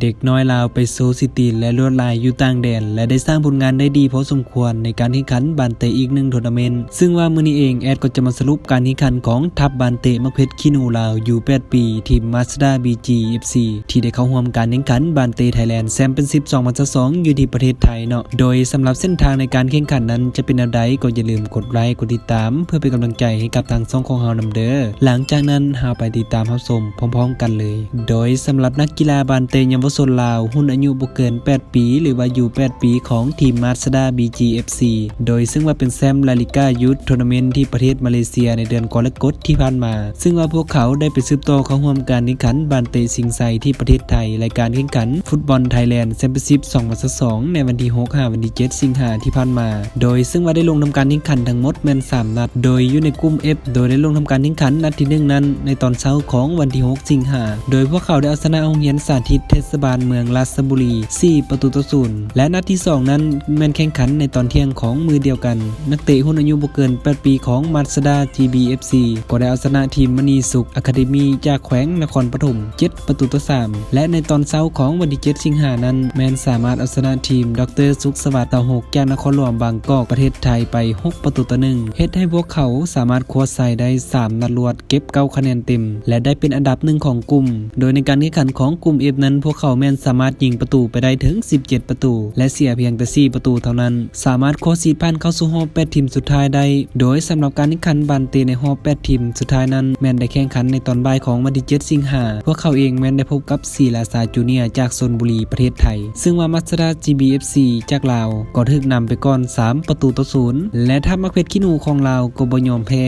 เด็กน้อยลาวไปโซซิตีและลวดลายอยู่ต่างแดน และได้สร้างผลงานได้ดีพอสมควรในการแข่งขันบานเตอีกหนึ่งทัวร์นาเมนต์ซึ่งว่ามือนี้เองแอดก็จะมาสรุปการแข่งขันของทัพบานเตมักเพชรคินูลาวอยู่8ปีทีม Mazda BG FC ที่ได้เข้าร่วมการแข่งขันบานเตไทยแลนด์แซมเป็น10 2022อยู่ที่ประเทศไทยเนาะโดยสำหรับเส้นทางในการแข่งขันนั้นจะเป็นแนวใดก็อย่าลืมกดไลค์กดติดตาม เพื่อเป็นกำลังใจให้กับทางช่องของเฮานำเด้อหลังจากนั้นเฮาไปติดตามรับชมพร้อม ๆ กันเลย โดยสำหรับนักกีฬาบานเตยมวชนลาวหุ่นอายุบ่เกิน 8 ปี หรือว่าอยู่ 8 ปีของทีมมาสด้า BGFC โดยซึ่งว่าเป็นแซมลาลิก้ายูทธทัวร์นาเมนต์ที่ประเทศมาเลเซียในเดือนกรกฎที่ผ่านมา ซึ่งว่าพวกเขาได้ไปสืบต่อเข้าร่วมการแข่งขันบานเตสิงไซที่ประเทศไทย รายการแข่งขัน ฟุตบอลไทยแลนด์แชมเปี้ยนชิพ2022ในวันที่6 5วันที่ 7 สิงหาที่ผ่านมา โดยซึ่งว่าได้ลงทำการแข่งขันทั้งหมดแมน3นัด โดยอยู่ในกลุ่ม F โดยได้ลงทำการแข่งขันนัดที่1นั้น ในตอนเช้าของวันที่ 6 สิงหา โดยพวกเขาได้เอาชนะโรงเรียนสาธิตเทศบาลเมืองราชบุรี 4 ประตูต่อศูนย์และนัดที่ 2 นั้นแมนแข่งขันในตอนเที่ยงของมือเดียวกัน นักเตะหุ่นอายุบ่เกิน 8 ปีของมาสดา GBFC ก็ได้เอาชนะทีมมณีสุขอะคาเดมีจากแขวงนครปฐม 7 ประตูต่อ3และในตอนเช้าของวันที่ 7 สิงหานั้น แมนสามารถเอาชนะทีม ดรสุขสวัสดิ์ตาหกจากนครหลวงบางกอกประเทศไทยไป 6 ประตูต่อหนึ่งเฮ็ดให้พวกเขาสามารถคว้าชัยได้ 3 นัดรวดเก็บ 9 คะแนนเต็ม และได้เป็นอันดับหนึ่งของกลุ่ม โดยในการแข่งขันของกลุ่ม F นั้นพวกเขาแม่นสามารถยิงประตูไปได้ถึง 17 ประตู และเสียเพียงแต่ 4 ประตูเท่านั้น สามารถโคว้าซีดผ่านเข้าสู่รอบ8ทีมสุดท้ายได้ โดยสำหรับการแข่งขันบันเตในรอบ8ทีมสุดท้ายนั้นแมนได้แข่งขันในตอนบ่ายของวันที่7สิงหาพวกเขาเองแมนได้พบกับศิลาสาจูเนียจากชนบุรีประเทศไทย ซึ่งว่ามัสดา GBFC จากลาวก็ถูกนำไปก่อน 3 ประตูต่อศูนย์และทัพมักเพชรขี้หนูของลาวก็บ่ยอมแพ้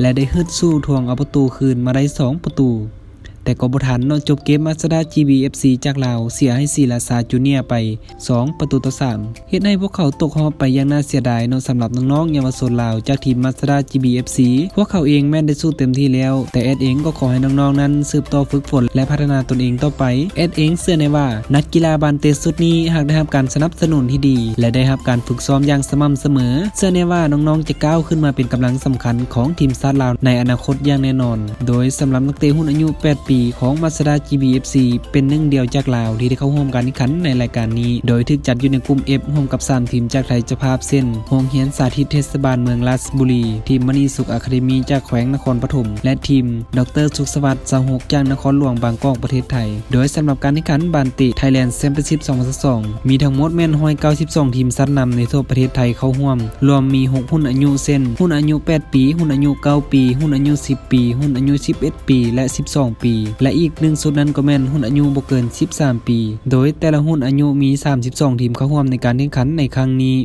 และได้ฮึดสู้ทวงเอาประตูคืนมาได้ 2 ประตู แต่ก็บ่ทันนาะจบเกมมาสดา GBFC จากลาวเสียให้ศิลาสาจูเนียไป 2 ประตูต่อ3เฮ็ดให้พวกเขาตกรอบไปอย่างน่าเสียดายนาะสำหรับน้องๆเยาวชนลาวจากทีมมาสดา GBFC พวกเขาเองแม่นได้สู้เต็มที่แล้ว แต่แอดเองก็ขอให้น้องๆนั้นสืบต่อฝึกฝนและพัฒนาตนเองต่อไปแอดเองเชื่อในว่านักกีฬาบานเตสุดนี้หากได้รับการสนับสนุนที่ดี และได้รับการฝึกซ้อมอย่างสม่ำเสมอ เชื่อแน่ว่าน้องๆจะก้าวขึ้นมาเป็นกำลังสำคัญของทีมชาติลาวในอนาคตอย่างแน่นอน โดยสำหรับนักเตะหุ่นอายุ 8 ปีของมาสดา GBFC เป็นหนึ่งเดียวจากลาวที่ได้เข้าร่วมการแข่งขันในรายการนี้ โดยถูกจัดอยู่ในกลุ่ม F ร่วมกับ 3 ทีมจากไทยเจ้าภาพเส้นโรงเรียนสาธิตเทศบาลเมืองราชบุรี ทีมมณีสุขอะคาเดมีจากแขวงนครปฐมและทีม ดรสุขสวัสดิ์สหกจากนครหลวงบางกอกประเทศไทย โดยสำหรับการแข่งขันบานติไทยแลนด์แชมเปี้ยนชิพ2022มีทั้งหมดแม่น192 ทีมซัดนำในทั่วประเทศไทยเข้าร่วม รวมมี 6 หุ้นอายุเส้น หุ้นอายุ 8 ปี หุ้นอายุ 9 ปี หุ้นอายุ 10 ปี หุ้นอายุ 11 ปี และ 12 ปีและอีกหนึ่งสุดนั้นก็แม่นหุ้นอายุบ่เกิน 13 ปี โดยแต่ละหุ้นอายุมี 32 ทีมเข้าร่วมในการแข่งขันในครั้งนี้